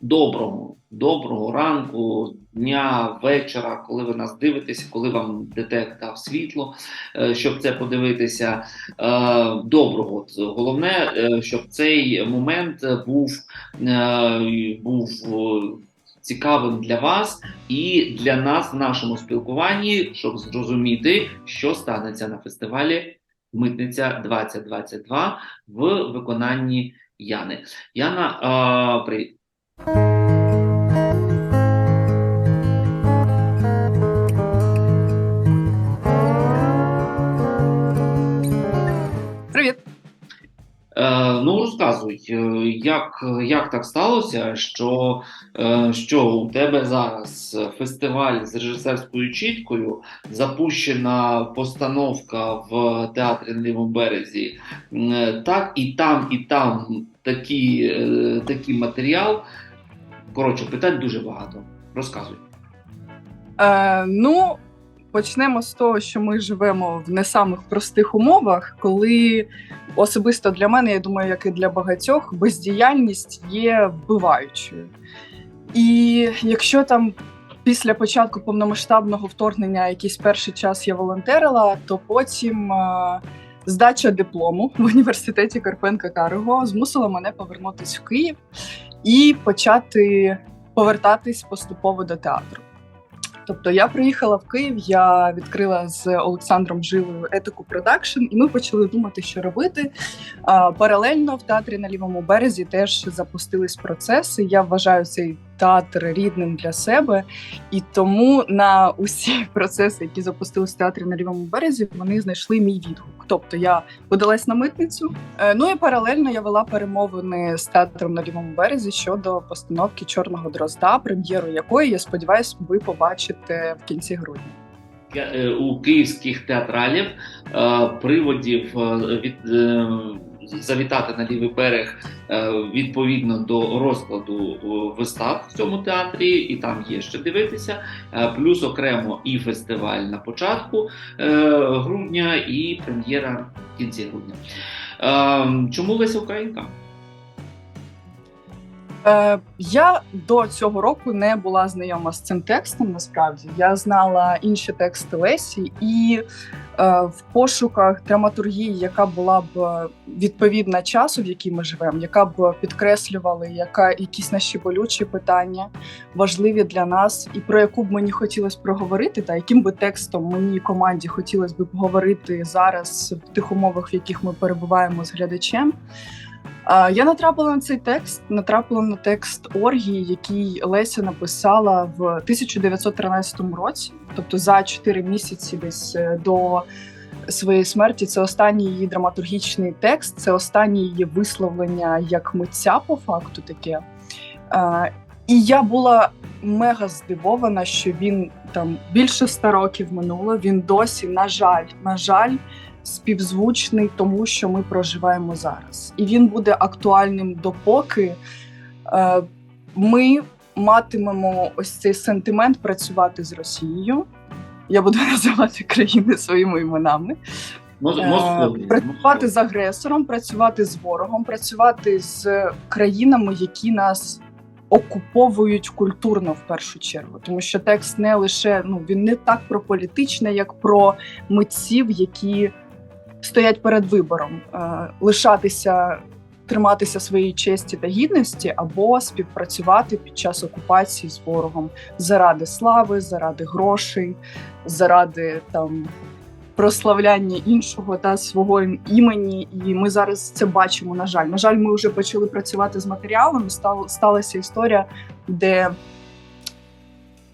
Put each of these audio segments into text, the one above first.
доброго, доброго ранку, дня, вечора, коли ви нас дивитеся, коли вам детект дав світло, е, щоб це подивитися. Е, Доброго. Головне, е, щоб цей момент був, був цікавим для вас і для нас в нашому спілкуванні, щоб зрозуміти, що станеться на фестивалі Митниця 2022 в виконанні Яни. Яна, а. Привіт. Е, ну, розказуй, е, як, як так сталося, що, е, що у тебе зараз фестиваль з режисерською чіткою, запущена постановка в театрі на лівому березі, М, так і там, і там такий, е, такий матеріал. Коротше, питань дуже багато. Розказуй. Е, ну, почнемо з того, що ми живемо в не самих простих умовах, коли особисто для мене, я думаю, як і для багатьох, бездіяльність є вбиваючою. І якщо там після початку повномасштабного вторгнення якийсь перший час я волонтерила, то потім. е, Здача диплому в університеті Карпенка Карого змусила мене повернутися в Київ і почати повертатись поступово до театру. Тобто я приїхала в Київ, я відкрила з Олександром Жилою етику продакшн, і ми почали думати, що робити. Паралельно в театрі на лівому березі теж запустились процеси. Я вважаю цей театр рідним для себе, і тому на усі процеси, які запустились в театрі на лівому березі, вони знайшли мій відгук. Тобто я подалась на митницю. Е, Ну і паралельно я вела перемовини з театром на лівому березі щодо постановки Чорного дрозда, прем'єру якої я сподіваюся, ви побачите в кінці грудня. Е, у київських театралів е, приводів від завітати на лівий берег е, відповідно до розкладу е, вистав в цьому театрі, і там є що дивитися. Е, Плюс окремо і фестиваль на початку грудня, і прем'єра в кінці грудня. Чому Леся Українка? Я до цього року не була знайома з цим текстом. Насправді я знала інші тексти Лесі, і в пошуках драматургії, яка була б е, відповідна часу, в якій ми живемо, яка б підкреслювала яка якісь наші болючі питання важливі для нас, і про яку б мені хотілося проговорити, та яким би текстом мені і команді хотілося б поговорити зараз в тих умовах, в яких ми перебуваємо з глядачем. Я натрапила на цей текст, натрапила на текст Оргії, який Леся написала в 1913 році, тобто за 4 місяці десь е, до своєї смерті. Це останній її драматургічний текст, це останнє її висловлення як митця, по факту таке. І я була мега здивована, що він там більше ста років минуло. Він досі, на жаль, на жаль, співзвучний тому, що ми проживаємо зараз, і він буде актуальним допоки е, ми матимемо ось цей сентимент працювати з Росією. Я буду називати країни своїми іменами. Мож- Е, Московія. працювати з агресором, працювати з ворогом, працювати з країнами, які нас окуповують культурно в першу чергу, тому що текст не лише ну він не так про політичне, як про митців, які стоять перед вибором е, лишатися. Триматися своєї честі та гідності або співпрацювати під час окупації з ворогом заради слави, заради грошей, заради там прославляння іншого та свого імені. І ми зараз це бачимо. На жаль, на жаль, ми вже почали працювати з матеріалом. Стал, сталася історія, де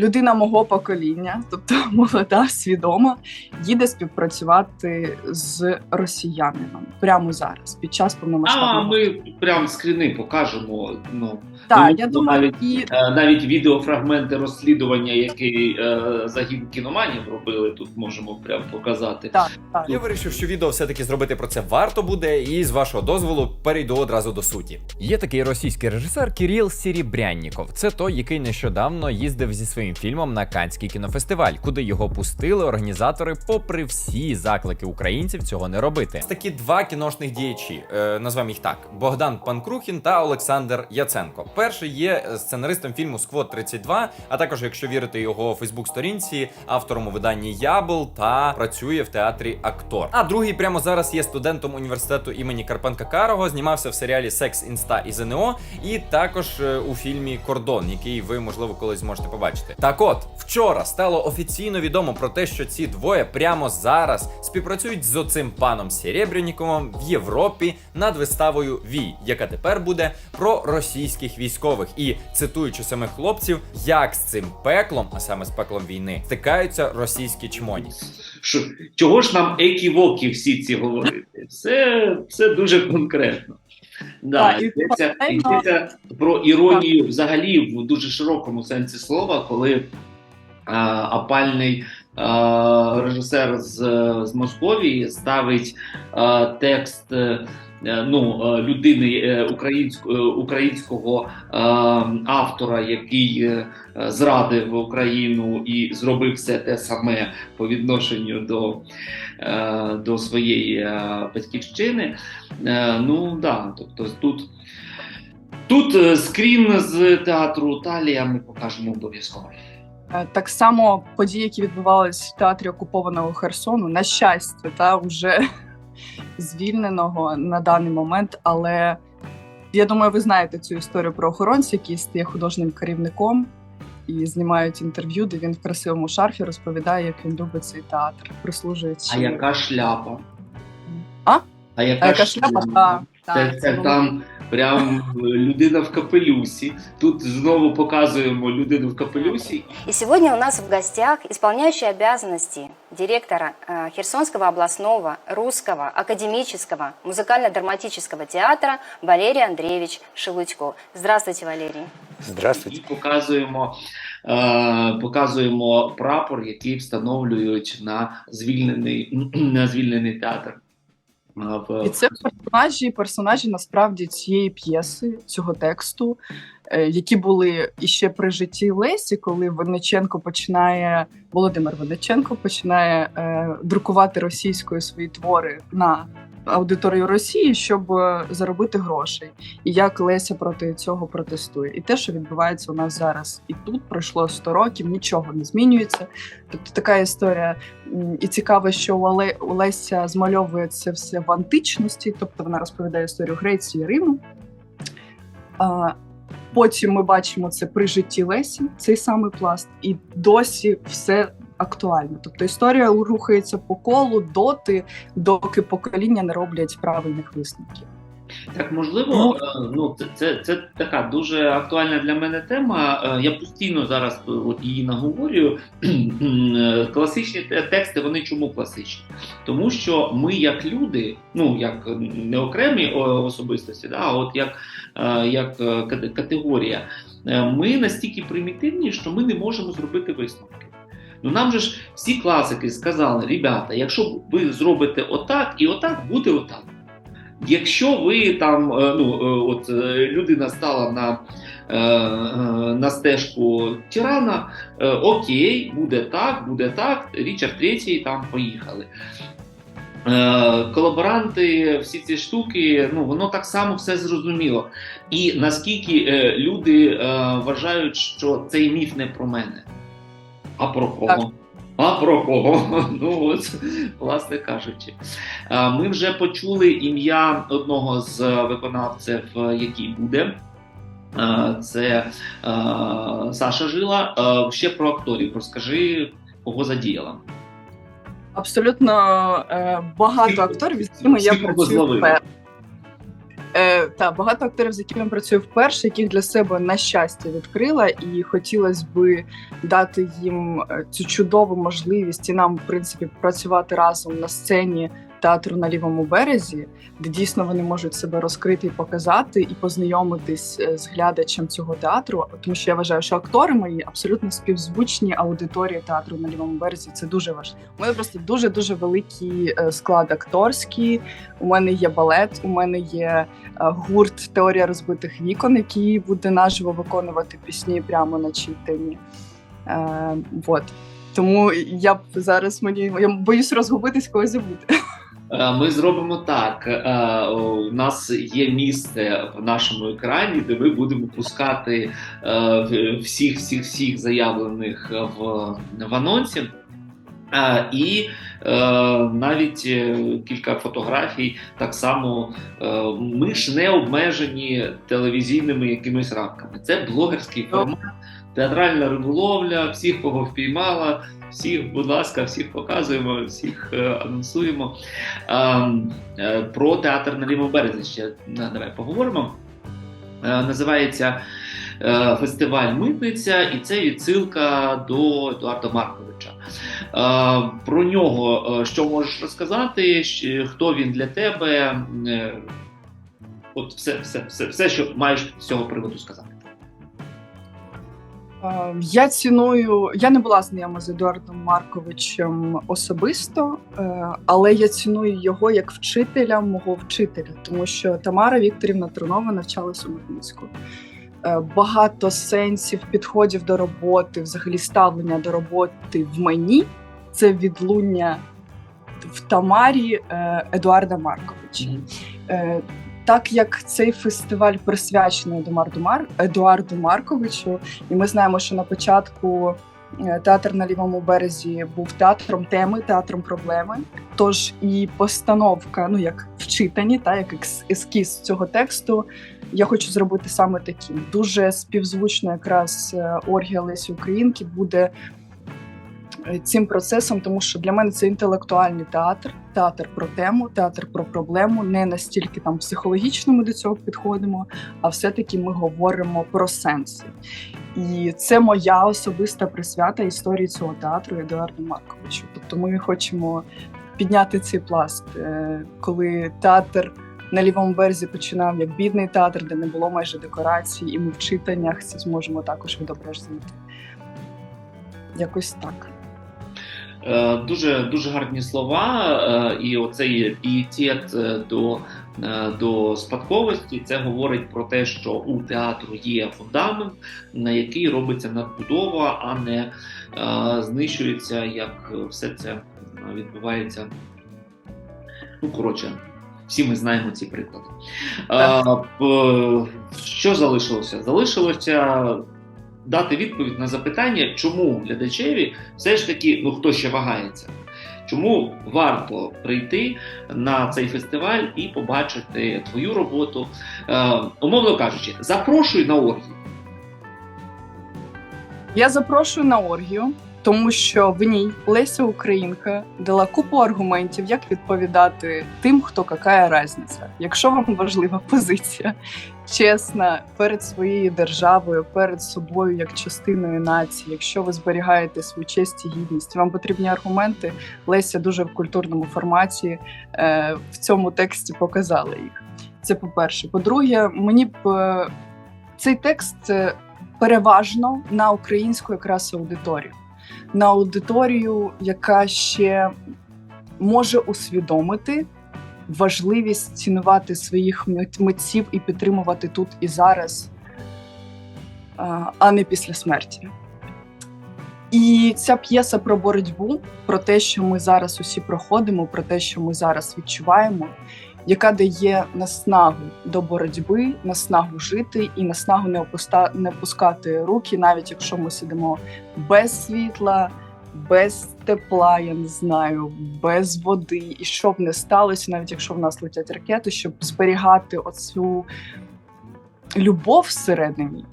людина мого покоління, тобто молода, свідома, їде співпрацювати з росіянином прямо зараз, під час А ми прям скріни покажемо. Ну, Так, ну, я думаю, навіть і Е, Навіть відеофрагменти розслідування, які е, загін кіноманів робили, тут можемо прям показати. так, так. Я вирішив, що відео все-таки зробити про це варто буде, і з вашого дозволу перейду одразу до суті. Є такий російський режисер Кіріл Сірібрянніков. Це той, який нещодавно їздив зі своїм фільмом на Канський кінофестиваль, куди його пустили організатори, попри всі заклики українців цього не робити. Такі два кіношних діячі, е, назвемо їх так: Богдан Панкрухін та Олександр Яценко. Перший є сценаристом фільму Сквот 32, а також, якщо вірити його Фейсбук-сторінці, автором у виданні Ябл та працює в театрі актор. А другий прямо зараз є студентом університету імені Карпенка Карого. Знімався в серіалі Секс Інста і ЗНО, і також е, у фільмі Кордон, який ви можливо колись зможете побачити. Так от вчора стало офіційно відомо про те, що ці двоє прямо зараз співпрацюють з оцим паном Серебряніковим в Європі над виставою Вій, яка тепер буде про російських військових. І цитуючи самих хлопців, як з цим пеклом, а саме з пеклом війни, стикаються російські чмоні. Що, чого ж нам екі-вокі всі ці говорити? Все, все дуже конкретно. Да, Так, йдеться, йдеться про іронію взагалі в дуже широкому сенсі слова, коли а, опальний режисер з, з Московії ставить а, текст. е, е, Ну, е, людини е, українського, е, українського е, автора, який е, е, зрадив Україну і зробив все те саме по відношенню до, е, до своєї е, батьківщини. Е, Ну да, тобто тут, тут е, скрін з театру Талія ми покажемо обов'язково. Е, Так само події, які відбувалися в театрі окупованого Херсону, на щастя, та вже звільненого на даний момент. Але я думаю, ви знаєте цю історію про охоронця, який стає художнім керівником і знімають інтерв'ю, де він в красивому шарфі розповідає, як він любить цей театр, прислужуючи. А яка шляпа? А? А яка, А яка шляпа? Та, Це, та, це було. там прям людина в капелюсі. Тут знову показуємо людину в капелюсі. И сегодня у нас в гостях исполняющий обязанности директора э, Херсонского областного русского академического музыкально-драматического театра Валерий Андреевич Шелудько. Здравствуйте, Валерий. Здравствуйте. І показуємо, е, показуємо прапор, який встановлюють на звільнений, на звільнений театр. І це персонажі, персонажі насправді цієї п'єси, цього тексту, е, які були іще при житті Лесі, коли Винниченко починає Володимир Винниченко починає е, друкувати російською свої твори на аудиторію Росії, щоб е, заробити грошей. І як Леся проти цього протестує, і те, що відбувається у нас зараз, і тут пройшло 100 років, нічого не змінюється. Тобто така історія І цікаво, що у Леся змальовує це все в античності, тобто вона розповідає історію Греції Риму. Потім ми бачимо це при житті Лесі, цей самий пласт, і досі все актуально. Тобто історія рухається по колу доти, доки покоління не роблять правильних висновків. Так, можливо, е, ну це, це, це така дуже актуальна для мене тема. Е, Я постійно зараз е, от її наговорюю. Класичні тексти, вони чому класичні? Тому що ми, як люди, ну як не окремі особистості, да, а от як, як категорія, ми настільки примітивні, що ми не можемо зробити висновки. Ну нам же ж всі класики сказали, ребята, якщо ви зробите отак і отак, буде отак. Якщо ви там, е, ну е, от е, людина стала на, на стежку тирана, окей, буде так, буде так, Річард Третій там поїхали. Колаборанти, всі ці штуки, ну воно так само все зрозуміло. І наскільки люди вважають, що цей міф не про мене, а про кого? Так. А про кого? Ну от, власне кажучи. Ми вже почули ім'я одного з виконавців, е, який буде. Це е, Саша Жила. Е, Ще про акторів. Розкажи, кого задіяла. Абсолютно багато акторів, з якими я працюю. Е, та багато акторів, з якими працюю вперше, яких для себе на щастя відкрила, і хотілося би дати їм е, цю чудову можливість і нам, в принципі, працювати разом на сцені театру на лівому березі, де дійсно вони можуть себе розкрити і показати, і познайомитись е, з глядачем цього театру. Тому що я вважаю, що актори мої абсолютно співзвучні аудиторії театру на лівому березі. Це дуже важливо. У мене просто дуже дуже великий е, склад акторський. У мене є балет, у мене є е, гурт Теорія розбитих вікон, який буде наживо виконувати пісні прямо на читанні. Е, вот. Тому я б зараз мені я боюсь розгубитись когось забути. Е, Ми зробимо так. Е, У нас є місце в нашому екрані, де ми будемо пускати е, всіх, всіх, всіх заявлених в, в анонсі. І навіть кілька фотографій так само. Ми ж не обмежені телевізійними якимись рамками. Це блогерський формат, театральна риболовля, всіх, кого впіймала, всіх, будь ласка, всіх показуємо, всіх е, анонсуємо. Е, е, про театр на лівому березі ще е, давай поговоримо. Називається фестиваль Митниця, і це відсилка до Едуарда Марковича. Про нього що можеш розказати? Хто він для тебе? От все, все, все, все, що маєш з цього приводу сказати. Е, Я ціную, я не була знайома з Едуардом Марковичем особисто, е, але я ціную його як вчителя мого вчителя, тому що Тамара Вікторівна Трунова навчалася у Митницьку. Е, Багато сенсів, підходів до роботи, взагалі ставлення до роботи в мені це відлуння в Тамарі е, Едуарда Марковича. Так як цей фестиваль присвячений Едуарду, Мар... Едуарду Марковичу, і ми знаємо, що на початку е, театр на лівому березі був театром теми, театром проблеми. Тож і постановка, ну як в читанні, та як ескіз цього тексту, я хочу зробити саме таким. Дуже співзвучно, якраз е, Оргія Лесі Українки буде цим процесом, тому що для мене це інтелектуальний театр, театр про тему, театр про проблему. Не настільки там психологічно ми до цього підходимо, а все-таки ми говоримо про сенси. І це моя особиста присвята історії цього театру Едуарду Марковичу. Тобто ми хочемо підняти цей пласт, е, коли театр. На лівому березі починав як бідний театр, де не було майже декорацій, і ми в читаннях це зможемо також відобразити. Якось так. Е, Дуже дуже гарні слова, е, і оцей пієтет е, до, до спадковості це говорить про те, що у театру є фундамент, на який робиться надбудова, а не знищується, як все це відбувається. Ну, коротше, всі ми знаємо ці приклади. Що залишилося? Залишилося дати відповідь на запитання, чому глядачеві все ж таки, ну хто ще вагається, чому варто прийти на цей фестиваль і побачити твою роботу. Е, умовно кажучи, запрошуй на оргію. Я запрошую на оргію, тому що в ній Леся Українка дала купу аргументів, як відповідати тим, хто какая різниця. Якщо вам важлива позиція чесна перед своєю державою, перед собою як частиною нації, якщо ви зберігаєте свою честь і гідність, вам потрібні аргументи. Леся дуже в культурному форматі е, в цьому тексті показала їх. Це по-перше. По-друге, мені б е, цей текст е, переважно на українську якраз аудиторію, на аудиторію, яка ще може усвідомити важливість цінувати своїх митців і підтримувати тут і зараз, а, не після смерті. І ця п'єса про боротьбу, про те, що ми зараз усі проходимо, про те, що ми зараз відчуваємо, яка дає наснагу до боротьби, наснагу жити і наснагу не опуста... не опускати руки, навіть якщо ми сидимо без світла, без тепла, я не знаю, без води, і що б не сталося, навіть якщо в нас летять ракети, щоб зберігати оцю любов всередині,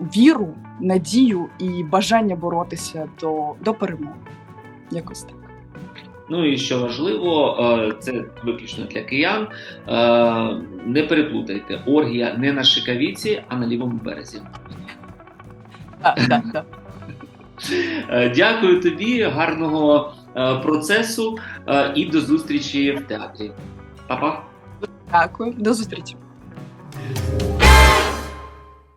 віру, надію і бажання боротися до, до перемоги. Якось так. Ну і що важливо, е, це виключно для киян. е, Не переплутайте, оргія не на Шикавіці, а на лівому березі. Так, так, так. Е, Дякую тобі, гарного процесу і до зустрічі в театрі. Па-па! Дякую, до зустрічі.